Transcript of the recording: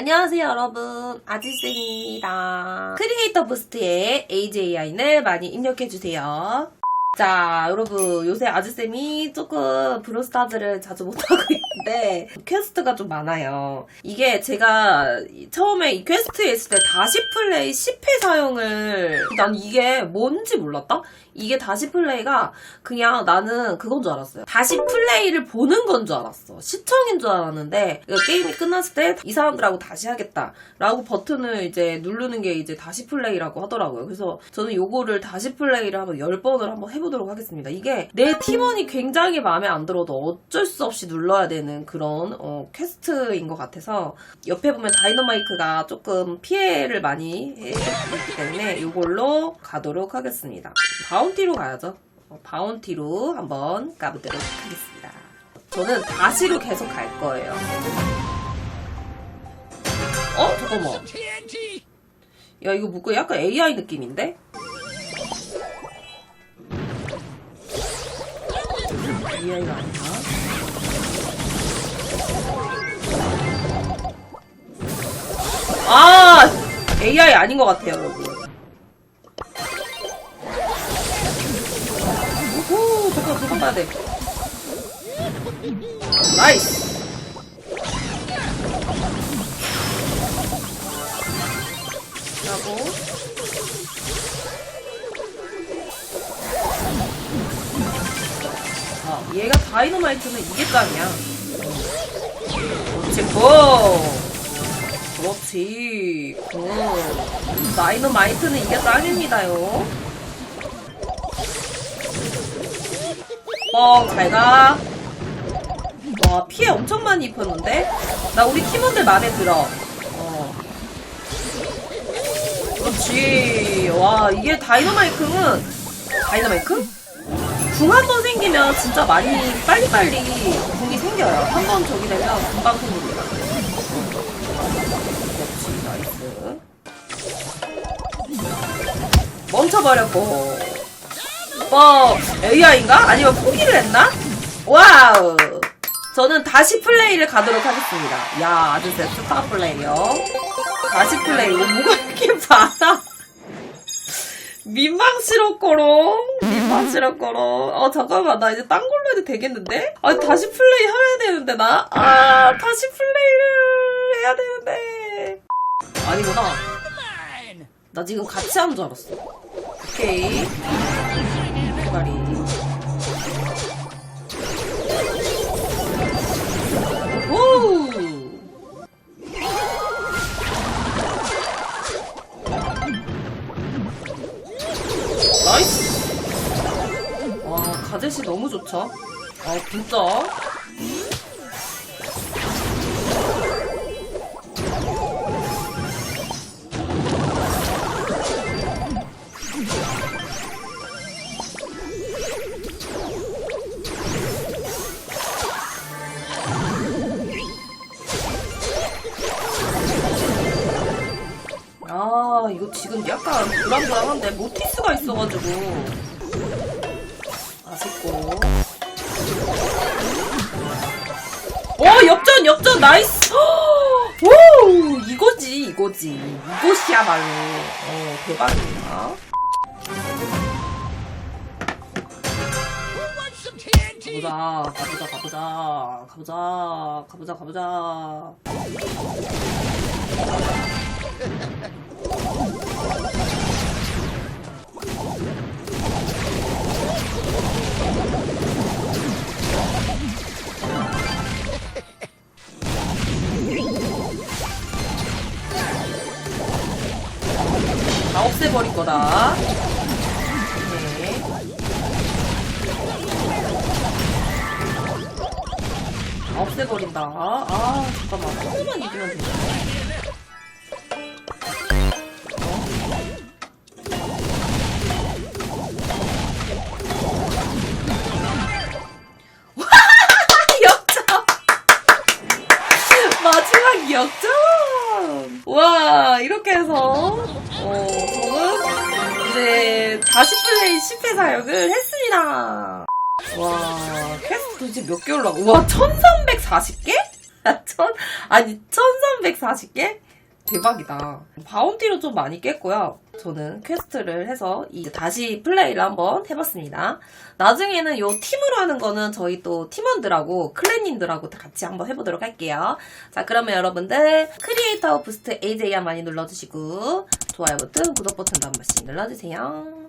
안녕하세요 여러분. 아지쌤입니다. 크리에이터 부스트에 AJIN을 많이 입력해주세요 자 여러분 요새 아지쌤이 조금 브로스타즈를 자주 못하고 있는데 퀘스트가 좀 많아요 이게 제가 처음에 이 퀘스트에 있을 때 다시 플레이 10회 사용을 난 이게 뭔지 몰랐다? 이게 다시 플레이가 그냥 나는 그건 줄 알았어요. 다시 플레이를 보는 건 줄 알았어. 시청인 줄 알았는데 게임이 끝났을 때 이 사람들하고 다시 하겠다 라고 버튼을 이제 누르는 게 이제 다시 플레이라고 하더라고요. 그래서 저는 요거를 다시 플레이를 한번 10번을 한번 해보 도록 하겠습니다. 이게 내 팀원이 굉장히 마음에 안 들어도 어쩔 수 없이 눌러야 되는 그런 어, 퀘스트인 것 같아서 옆에 보면 다이너마이크가 조금 피해를 많이 했기 때문에 요걸로 가도록 하겠습니다. 바운티로 가야죠. 어, 바운티로 한번 가보도록 하겠습니다. 저는 다시로 계속 갈 거예요. 어? 잠깐만. 야, 이거 뭐가 약간 AI 느낌인데? AI가 아닌가? 아! AI 아닌 것 같아요, 여러분. 오, 잠깐, 도망가야 돼. 나이스! 얘가 다이너마이트는 이게 짱이야. 그렇지, 고! 그렇지, 고. 다이너마이트는 이게 짱입니다요. 뻥, 잘 가. 와, 피해 엄청 많이 입혔는데? 나 우리 팀원들 마음에 들어. 어. 그렇지. 와, 이게 다이너마이크는, 다이너마이크? 궁한번 생기면 진짜 많이 빨리빨리 궁이 생겨요. 한 번 저기 되면 금방 생깁니다. 그렇지, 나이스. 멈춰버렸고. 뭐, AI인가? 아니면 포기를 했나? 와우! 저는 다시 플레이를 가도록 하겠습니다. 야, 아주 제 스타 플레이요. 다시 플레이. 어, 뭐가 이렇게 많아? 민망스럽거롱. 민망스럽거롱. 어, 잠깐만. 나 이제 딴 걸로 해도 되겠는데? 아, 다시 플레이 해야 되는데, 나? 아, 다시 플레이를 해야 되는데. 아니구나. 나 지금 같이 하는 줄 알았어. 오케이. 대가리. 가젯이 너무 좋죠? 아, 진짜? 아, 이거 지금 약간 불안불안한데 모티스가 있어가지고 아쉽고. 오 역전 역전 나이스! 오 이거지 이거지. 이것이야말로. 어 대박입니다. 가보자 가보자 가보자 가보자 가보자 가보자 다 없애버릴 거다. 네. 다 없애버린다. 아, 잠깐만. 조금만 이기면 돼. 와, 역전! 마지막 역전! 와, 이렇게 해서, 어, 이제 다시 플레이 10회 사역을 했습니다. 와, 퀘스트 도대체 몇 개월 나고, 와, 1340개? 천, 아니, 1340개? 대박이다. 바운티로 좀 많이 깼고요. 저는 퀘스트를 해서 이제 다시 플레이를 한번 해봤습니다. 나중에는 요 팀으로 하는 거는 저희 또 팀원들하고 클랜님들하고 다 같이 한번 해보도록 할게요. 자, 그러면 여러분들 크리에이터 부스트 AJ야 많이 눌러주시고 좋아요 버튼, 구독 버튼도 한 번씩 눌러주세요.